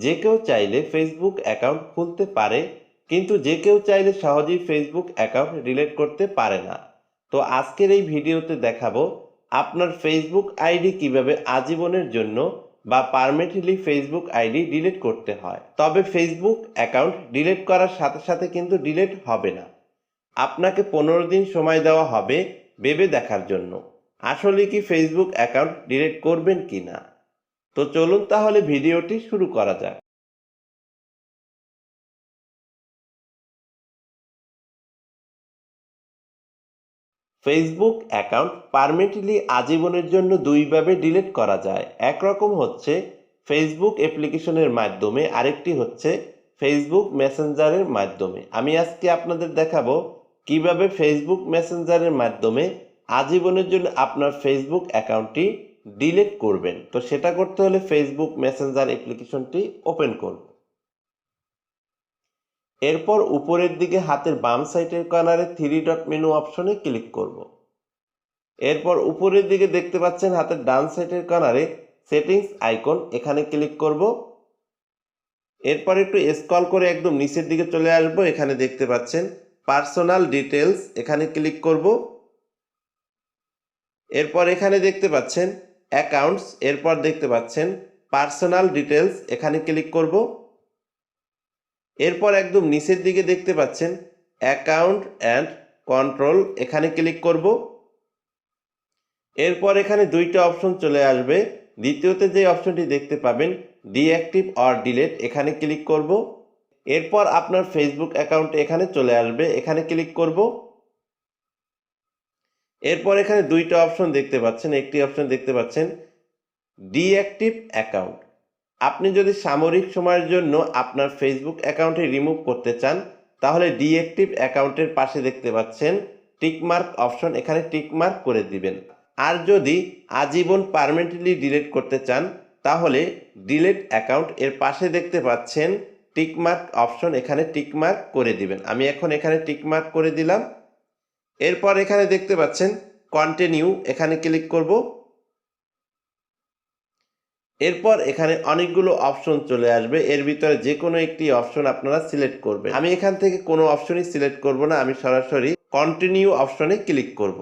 যে কেউ চাইলে ফেসবুক অ্যাকাউন্ট খুলতে পারে, কিন্তু যে কেউ চাইলে সহজেই ফেসবুক অ্যাকাউন্ট ডিলিট করতে পারে না। তো আজকের এই ভিডিওতে দেখাবো আপনার ফেসবুক আইডি কীভাবে আজীবনের জন্য বা পারমানেন্টলি ফেসবুক আইডি ডিলিট করতে হয়। তবে ফেসবুক অ্যাকাউন্ট ডিলিট করার সাথে সাথে কিন্তু ডিলিট হবে না। আপনাকে পনেরো দিন সময় দেওয়া হবে ভেবে দেখার জন্য। আসলে কি ফেসবুক অ্যাকাউন্ট ডিলিট করবেন কি না তো চলুন তাহলে ভিডিওটি শুরু করা যাক। ফেসবুক অ্যাকাউন্ট পারমানেন্টলি আজীবনের জন্য দুইভাবে ডিলিট করা যায়। একরকম হচ্ছে ফেসবুক অ্যাপ্লিকেশনের মাধ্যমে, আরেকটি হচ্ছে ফেসবুক মেসেঞ্জারের মাধ্যমে। আমি আজকে আপনাদের দেখাবো কীভাবে ফেসবুক মেসেঞ্জারের মাধ্যমে আজীবনের জন্য আপনার ফেসবুক অ্যাকাউন্টটি ডিলিট করবেন। তো সেটা করতে হলে ফেসবুক মেসেঞ্জার অ্যাপ্লিকেশনটি ওপেন করব এরপর উপরের দিকে হাতের বাম সাইডের কর্নারে থ্রি ডট মেনু অপশনে ক্লিক করব। এরপর উপরের দিকে দেখতে পাচ্ছেন হাতের ডান সাইডের কর্নারে সেটিংস আইকন এখানে ক্লিক করব। এরপর একটু স্ক্রল করে একদম নিচের দিকে চলে আসব। এখানে দেখতে পাচ্ছেন পার্সোনাল ডিটেলস এখানে ক্লিক করব। এরপর এখানে দেখতে পাচ্ছেন অ্যাকাউন্টস এরপর দেখতে পাচ্ছেন পার্সোনাল ডিটেলস এখানে ক্লিক করব। এরপর একদম নিচের দিকে দেখতে পাচ্ছেন অ্যাকাউন্ট অ্যান্ড কন্ট্রোল এখানে ক্লিক করব। এরপর এখানে দুইটা অপশন চলে আসবে। দ্বিতীয়তে যে অপশনটি দেখতে পাবেন ডিঅ্যাক্টিভ অর ডিলেট এখানে ক্লিক করব। এরপর আপনার ফেসবুক অ্যাকাউন্ট এখানে চলে আসবে, এখানে ক্লিক করব। এরপর এখানে দুইটা অপশন দেখতে পাচ্ছেন, একটি অপশন দেখতে পাচ্ছেন ডিঅ্যাক্টিভ অ্যাকাউন্ট আপনি যদি সামরিক সময়ের জন্য আপনার ফেসবুক অ্যাকাউন্টে রিমুভ করতে চান, তাহলে ডিঅ্যাক্টিভ অ্যাকাউন্টের পাশে দেখতে পাচ্ছেন টিকমার্ক অপশন এখানে টিকমার্ক করে দিবেন। আর যদি আজীবন পারমানেন্টলি ডিলিট করতে চান, তাহলে ডিলিট অ্যাকাউন্ট এর পাশে দেখতে পাচ্ছেন টিকমার্ক অপশন এখানে টিকমার্ক করে দিবেন। আমি এখন এখানে টিকমার্ক করে দিলাম এরপর এখানে দেখতে পাচ্ছেন কন্টিনিউ এখানে ক্লিক করব। এরপর এখানে অনেকগুলো অপশন চলে আসবে। এর ভিতরে যে কোনো একটি অপশন আপনারা সিলেক্ট করবেন। আমি এখান থেকে কোনো অপশনই সিলেক্ট করব না, আমি সরাসরি কন্টিনিউ অপশনে ক্লিক করব।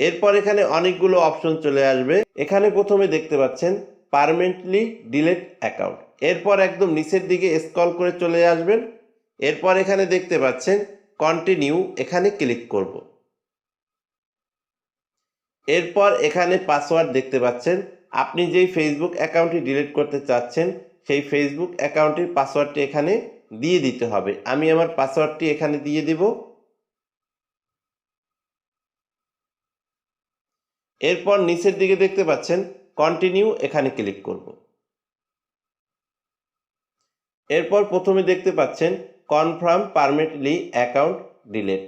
এরপর এখানে অনেকগুলো অপশন চলে আসবে। এখানে প্রথমে দেখতে পাচ্ছেন পারমানেন্টলি ডিলেট অ্যাকাউন্ট এরপর একদম নিচের দিকে স্ক্রল করে চলে আসবেন। এরপর এখানে দেখতে পাচ্ছেন কন্টিনিউ এখানে ক্লিক করব। এরপর এখানে পাসওয়ার্ড দেখতে পাচ্ছেন। আপনি যেই ফেসবুক অ্যাকাউন্টটি ডিলিট করতে চাচ্ছেন, সেই ফেসবুক অ্যাকাউন্টের পাসওয়ার্ডটি এখানে দিয়ে দিতে হবে। আমি আমার পাসওয়ার্ডটি এখানে দিয়ে দিব। এরপর নিচের দিকে দেখতে পাচ্ছেন কন্টিনিউ এখানে ক্লিক করব। এরপর প্রথমে দেখতে পাচ্ছেন কনফার্ম পারমানেন্টলি অ্যাকাউন্ট ডিলেট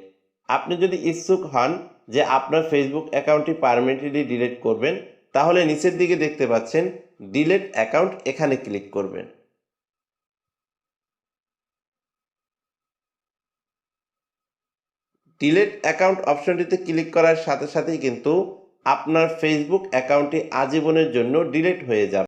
আপনি যদি ইচ্ছুক হন যে আপনার ফেসবুক অ্যাকাউন্টটি পারমানেন্টলি ডিলিট করবেন, তাহলে নিচের দিকে দেখতে পাচ্ছেন ডিলেট অ্যাকাউন্ট এখানে ক্লিক করবেন। ডিলেট অ্যাকাউন্ট অপশনটিতে ক্লিক করার সাথে সাথেই কিন্তু আপনার ফেসবুক অ্যাকাউন্টটি আজীবনের জন্য ডিলেট হয়ে যাবে।